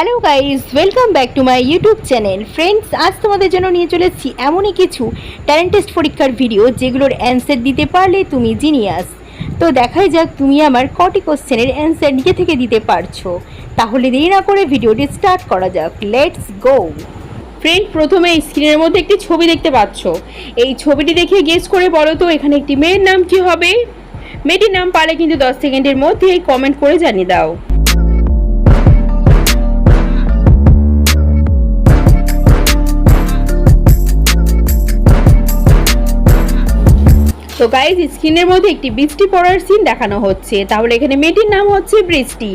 Hello guys welcome back to my YouTube channel friends আজ তোমাদের জন্য নিয়ে চলে এসেছি এমনই কিছু ট্যালেন্ট টেস্ট পরীক্ষার ভিডিও যেগুলোর অ্যান্সার দিতে পারলে তুমি জিনিয়াস তো দেখাই যাক তুমি আমার কটি কোশ্চেনের অ্যান্সার নিজে থেকে দিতে পারছ। তাহলে দেরি না করে ভিডিওটি স্টার্ট করা যাক। লেটস গো ফ্রেন্ড প্রথমে স্ক্রিনের মধ্যে একটি ছবি দেখতে পাচ্ছ। এই ছবিটি দেখে গেস করে বলো তো এখানে একটি মেয়ের নাম কি হবে? মেয়েটির নাম পারলে কিন্তু দশ সেকেন্ডের মধ্যেই কমেন্ট করে জানিয়ে দাও। তো গাইজ স্ক্রিনের মধ্যে একটি বৃষ্টি পড়ার সিন দেখানো হচ্ছে। তাহলে এখানে মেয়েটির নাম হচ্ছে বৃষ্টি।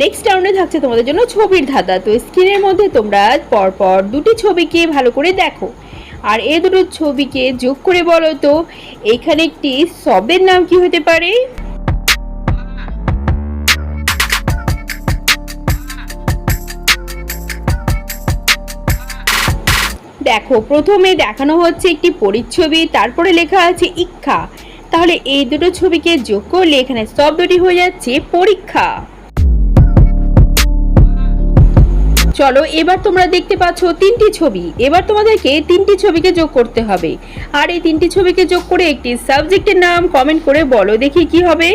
নেক্সট টাউনে থাকছে তোমাদের জন্য ছবির ধাঁধা। তো স্ক্রিনের মধ্যে তোমরা পরপর দুটি ছবিকে ভালো করে দেখো। আর এ দুটো ছবিকে যোগ করে বলো তো, এখানে একটি শব্দের নাম কি হতে পারে? দেখো, প্রথমে দেখানো হচ্ছে একটি পরিচ্ছবি, তারপরে লেখা আছে ইক্ষা। তাহলে এই দুটো ছবিকে যোগ করলে এখানে শব্দটি হয়ে যাচ্ছে পরীক্ষা। চলো, এবার তোমরা দেখতে পাচ্ছ তিনটি ছবি। এবার তোমাদেরকে তিনটি ছবিকে যোগ করতে হবে। আর এই তিনটি ছবিকে যোগ করে একটি সাবজেক্টের নাম কমেন্ট করে বলো, দেখি কি হবে।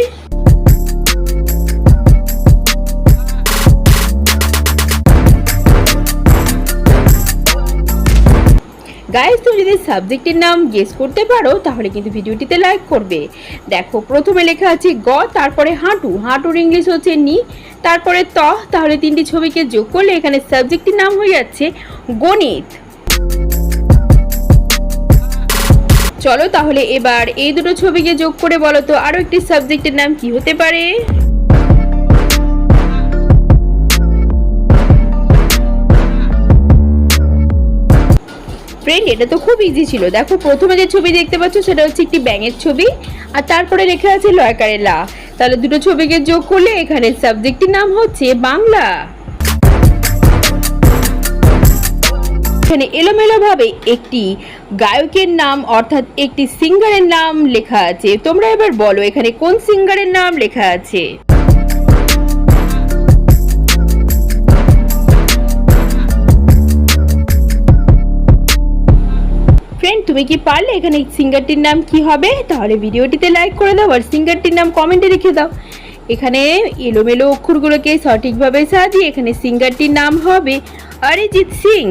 গাইজ তুমি যদি সাবজেক্টের নাম গেস করতে পারো, তাহলে কিন্তু ভিডিওটিতে লাইক করবে। দেখো, প্রথমে লেখা আছে গ, তারপরে হাঁটু। হাঁটুর ইংলিশ হচ্ছে নি, তারপরে ত, তাহলে তিনটি ছবিকে যোগ করলে এখানে সাবজেক্টের নাম হয়ে যাচ্ছে গণিত। চলো তাহলে এবার এই দুটো ছবিকে যোগ করে বলো তো, আরও একটি সাবজেক্টের নাম কি হতে পারে? ফ্রেন্ড এটা তো খুব ইজি ছিল। দেখো, প্রথমে যে ছবি দেখতে পাচ্ছ, সেটা হচ্ছে একটি ব্যাঙের ছবি, আর তারপরে লেখা আছে লয়কারে লা। তাহলে দুটো ছবিকে যোগ করলে এখানে সাবজেক্টটির নাম হচ্ছে বাংলা। এখানে এলোমেলো ভাবে একটি গায়কের নাম, অর্থাৎ একটি সিঙ্গারের নাম লেখা আছে। তোমরা এবার বলো, এখানে কোন সিঙ্গারের নাম লেখা আছে? ফ্রেন্ড তুমি কি পারলে এখানে সিঙ্গারটির নাম কি হবে? তাহলে ভিডিওটিতে লাইক করে দাও আর সিঙ্গারটির নাম কমেন্টে লিখে দাও। এখানে এলোমেলো অক্ষরগুলোকে সঠিকভাবে সাজিয়ে এখানে সিঙ্গারটির নাম হবে অরিজিৎ সিং।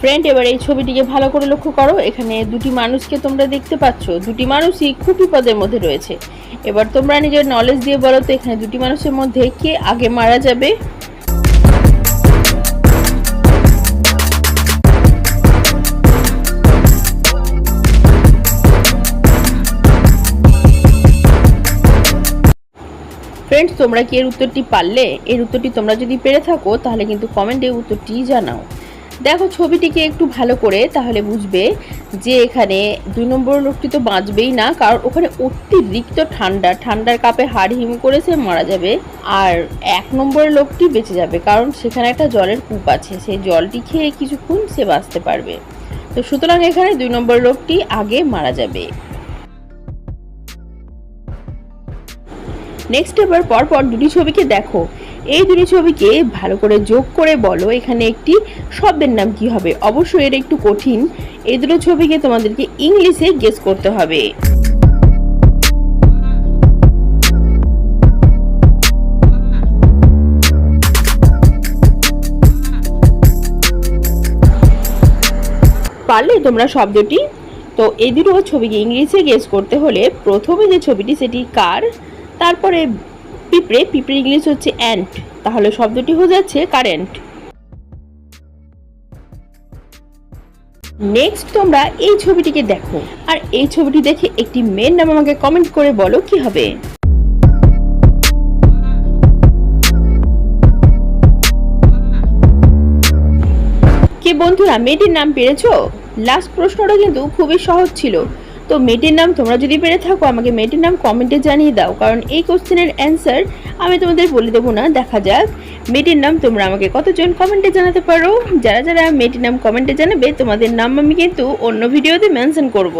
ফ্রেন্ড এবার এই ছবিটিকে ভালো করে লক্ষ্য করো। এখানে দুটি মানুষকে তোমরা দেখতে পাচ্ছ। দুটি মানুষই খুব বিপদের মধ্যে রয়েছে। এবার তোমরা নিজের নলেজ দিয়ে বলো তো, এখানে দুটি মানুষের মধ্যে কে আগে মারা যাবে? ফ্রেন্ডস তোমরা কি এর উত্তরটি পারলে? এর উত্তরটি তোমরা যদি পেরে থাকো, তাহলে কিন্তু কমেন্টে উত্তরটি জানাও। দেখো, ছবিটিকে একটু ভালো করে তাহলে বুঝবে যে এখানে দুই নম্বর লোকটি তো বাঁচবেই না, কারণ ওখানে অতিরিক্ত ঠান্ডা। ঠান্ডার কাপে হাড় হিম করে সে মারা যাবে, আর এক নম্বরের লোকটি বেঁচে যাবে, কারণ সেখানে একটা জলের কূপ আছে। সেই জলটি খেয়ে কিছুক্ষণ সে বাঁচতে পারবে। তো সুতরাং এখানে দুই নম্বর লোকটি আগে মারা যাবে। নেক্সট এবার পরপর দুটি ছবিকে দেখো। এই দুটি ছবিকে ভালো করে যোগ করে বলো, এখানে একটি শব্দের নাম কি হবে? অবশ্যই এর একটু কঠিন। এই দুটো ছবিকে তোমাদেরকে ইংলিশে গেস করতে হবে। পারলে তোমরা শব্দটি? তো এই দুটো ছবিকে ইংলিশে গেস করতে হলে প্রথমে যে ছবিটি, সেটি কার? তারপরে পিঁপড়ে পিঁপড়ে ইংলিশ হচ্ছে অ্যান্ট তাহলে শব্দটি হয়ে যাচ্ছে কারেন্ট নেক্সট তোমরা এই ছবিটিকে দেখো। আর এই ছবিটি দেখে একটি মেয়ের নাম আমাকে কমেন্ট করে বলো, কি হবে? কে বন্ধুরা, মেয়েটির নাম পেরেছ? লাস্ট প্রশ্নটা কিন্তু খুবই সহজ ছিল। তো মেয়েটির নাম তোমরা যদি পেরে থাকো, আমাকে মেয়েটির নাম কমেন্টে জানিয়ে দাও, কারণ এই কোশ্চেনের অ্যান্সার আমি তোমাদের বলে দেবো না, দেখা যাক। মেয়েটির নাম তোমরা আমাকে কতজন কমেন্টে জানাতে পারো? যারা যারা মেয়েটির নাম কমেন্টে জানাবে, তোমাদের নাম আমি কিন্তু অন্য ভিডিওতে মেনশন করব।